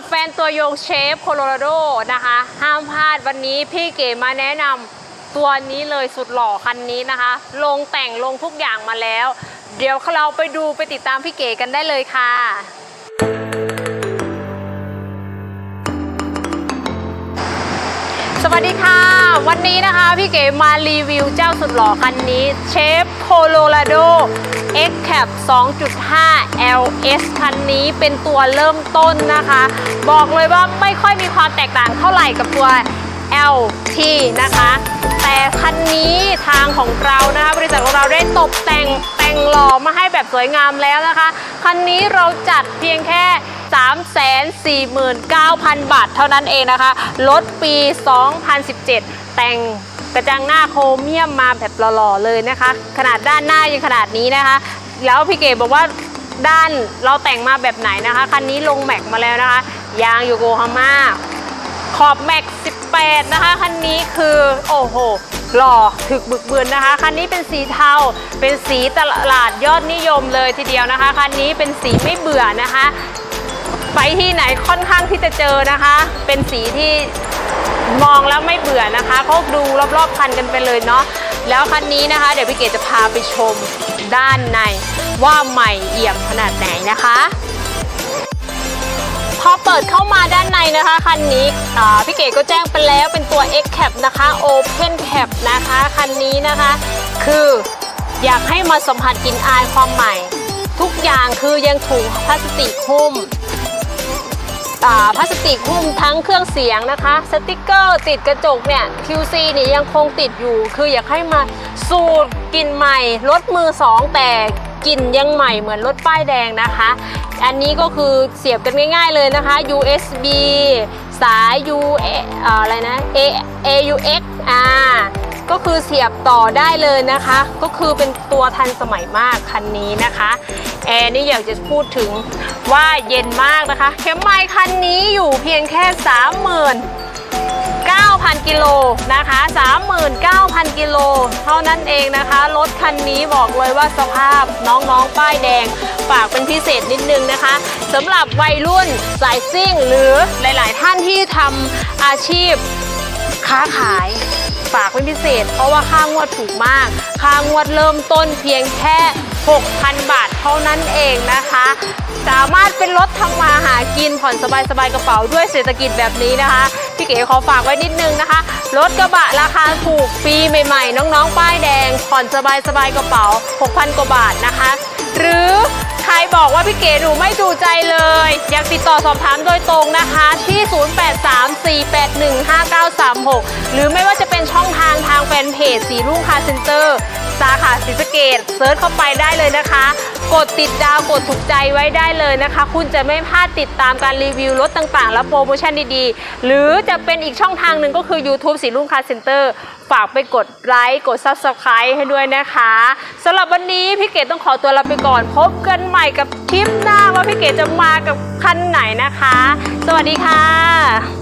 ับแฟนตัวยงเชฟโคโลราโดนะคะ ห้ามพลาดวันนี้พี่เก๋มาแนะนำตัวนี้เลยสุดหล่อคันนี้นะคะ ลงแต่งลงทุกอย่างมาแล้ว เดี๋ยวเราไปดูไปติดตามพี่เก๋กันได้เลยค่ะสวัสดีค่ะ วันนี้นะคะพี่เก๋มารีวิวเจ้าสุดหล่อคันนี้เชฟโคโลราโด X Cap 2.5 LS คันนี้เป็นตัวเริ่มต้นนะคะ บอกเลยว่าไม่ค่อยมีความแตกต่างเท่าไหร่กับตัว LT นะคะ แต่คันนี้ทางของเรานะคะบริษัทของเราได้ตกแต่งแต่งหล่อมาให้แบบสวยงามแล้วนะคะ คันนี้เราจัดเพียงแค่ 349,000 บาทเท่านั้นเองนะคะ รถปี 2017 แต่งกระจังหน้าโครเมียมมาแบบหล่อๆเลยนะคะ ขนาดด้านหน้ายังขนาดนี้นะคะ แล้วพี่เก๋บอกว่าด้านเราแต่งมาแบบไหนนะคะ คันนี้ลงแม็กมาแล้วนะคะ ยางโยโกฮาม่าขอบแม็ก 18 นะคะ คันนี้คือโอ้โหหล่อถึกบึกบืนนะคะ คันนี้เป็นสีเทา เป็นสีตลาดยอดนิยมเลยทีเดียวนะคะ คันนี้เป็นสีไม่เบื่อนะคะ ไปที่ไหนค่อนข้างที่จะเจอนะคะ เป็นสีที่มองแล้วไม่เบื่อนะคะเขาดูรอบๆคันกันไปเลยเนาะแล้วคันนี้นะคะ เดี๋ยวพี่เกดจะพาไปชมด้านในว่าใหม่เอี่ยมขนาดไหนนะคะ พอเปิดเข้ามาด้านในนะคะคันนี้พี่เก๋ก็แจ้งไปแล้วเป็นตัว X Cap นะคะ Open Cap นะคะคันนี้นะคะ คืออยากให้มาสัมผัสกลิ่นอายความใหม่ ทุกอย่างคือยังถุงพลาสติกหุ้ม พลาสติกหุ้มทั้งเครื่องเสียงนะคะ สติกเกอร์ติดกระจกเนี่ย QC เนี่ยยังคงติดอยู่ คืออยากให้มาสูดกลิ่นใหม่รถมือสองแต่กลิ่นยังใหม่เหมือนรถป้ายแดงนะคะ อันนี้ก็คือเสียบกันง่ายๆเลยนะคะ USB สาย U เอ่ออะไรนะ A AUX อ่า ก็คือเสียบต่อได้เลยนะคะ ก็คือเป็นตัวทันสมัยมากคันนี้นะคะแอร์นี่อยากจะพูดถึงว่าเย็นมากนะคะเข็มไมล์คันนี้อยู่เพียงแค่ 30,000 9,000 กิโลนะคะ 39,000 กิโล เท่านั้นเองนะคะ รถคันนี้บอกเลยว่าสภาพน้องๆ ป้ายแดง ฝากเป็นพิเศษนิดนึงนะคะสำหรับวัยรุ่นสายซิ่งหรือหลายๆ ท่านที่ทำอาชีพค้าขาย ฝากเป็นพิเศษ เพราะว่าค่างวดถูกมาก ค่างวดเริ่มต้นเพียงแค่ 6,000 บาทเท่านั้นเองนะคะ สามารถเป็นรถทำมาหากินผ่อนสบายๆกระเป๋าด้วยเศรษฐกิจแบบนี้นะคะ พี่เก๋ขอฝากไว้นิดนึงนะคะ รถกระบะราคาถูกปีใหม่ๆ น้องๆ ป้ายแดง ผ่อนสบายๆกระเป๋า 6,000 กว่าบาทนะคะ หรือ รบอกว่าพี่เก๋หนูไม่ดูใจเลย อยากติดต่อสอบถามโดยตรงนะคะ ที่ 0834815936 หรือไม่ว่าจะเป็นช่องทางทางแฟนเพจสีรุ่งคาเซ็นเตอร์ สาขาศรีสเกดเซิร์ชเข้าไปได้เลยนะคะ กดติดดาวกดถูกใจไว้ได้เลยนะคะ คุณจะไม่พลาดติดตามการรีวิวรถต่างๆ และโปรโมชั่นดีๆ หรือจะเป็นอีกช่องทางหนึ่งก็คือ YouTube สีรุ่งคาร์เซ็นเตอร์ฝากไปกดไลค์กด Subscribe ให้ด้วยนะคะสำหรับวันนี้พี่เกดต้องขอตัวลาไปก่อน พบกันใหม่กับทริปหน้าว่าพี่เกดจะมากับคันไหนนะคะ สวัสดีค่ะ